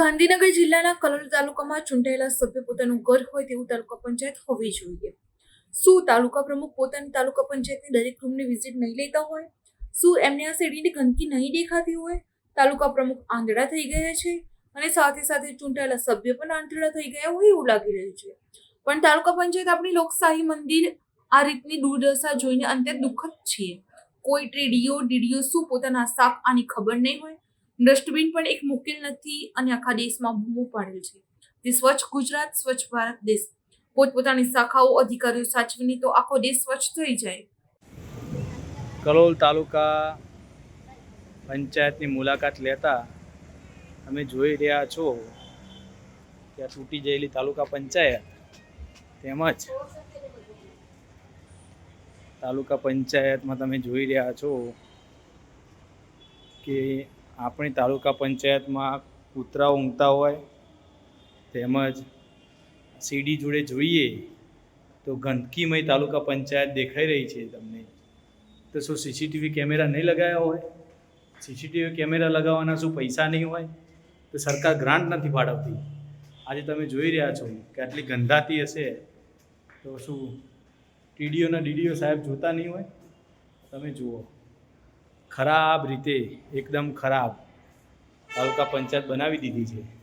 ગાંધીનગર જિલ્લાના કલોલ તાલુકામાં ચૂંટાયેલા સભ્ય પોતાનું ઘર હોય તેવું તાલુકા પંચાયત હોવી જોઈએ. શું તાલુકા પ્રમુખ પોતાની તાલુકા પંચાયતની દરેક રૂમની વિઝિટ નહીં લેતા હોય? શું એમને આ શેરીની ગંદકી નહીં દેખાતી હોય? તાલુકા પ્રમુખ આંધળા થઈ ગયા છે અને સાથે સાથે ચૂંટાયેલા સભ્ય પણ આંધળા થઈ ગયા હોય એવું લાગી રહ્યું છે. પણ તાલુકા પંચાયત આપણી લોકશાહી મંદિર આ રીતની દુર્દશા જોઈને અંતે દુઃખદ છીએ. કોઈ ટીડીઓ ડીડીઓ શું પોતાના શાક આની ખબર નહીં હોય? ડસ્ટબિન પણ એક મુકેલ નથી અને આખા દેશમાં બૂમો પાડેલ છે. તે સ્વચ્છ ગુજરાત, સ્વચ્છ ભારત દેશ. પોતપોતાની શાખાઓ, અધિકારીઓ સાચવીને તો આખો દેશ સ્વચ્છ થઈ જાય. કલોલ તાલુકા પંચાયતની મુલાકાત લેતા તમે જોઈ રહ્યા છો કે આ તૂટી ગયેલી તાલુકા પંચાયત તેમજ તાલુકા પંચાયતમાં તમે જોઈ રહ્યા છો કે આપણી તાલુકા પંચાયતમાં કૂતરાઓ ઊંઘતા હોય તેમજ સીડી જોડે જોઈએ તો ગંદકીમય તાલુકા પંચાયત દેખાઈ રહી છે તમને. તો શું સીસીટીવી કેમેરા નહીં લગાવ્યા હોય? સીસીટીવી કેમેરા લગાવવાના શું પૈસા નહીં હોય? તો સરકાર ગ્રાન્ટ નથી ફાળવતી. આજે તમે જોઈ રહ્યા છો કે આટલી ગંધાતી હશે તો શું ટીડીઓના ડીડીઓ સાહેબ જોતા નહીં હોય? તમે જુઓ. ખરાબ રીતે એકદમ ખરાબ તાલુકા પંચાયત બનાવી દીધી છે.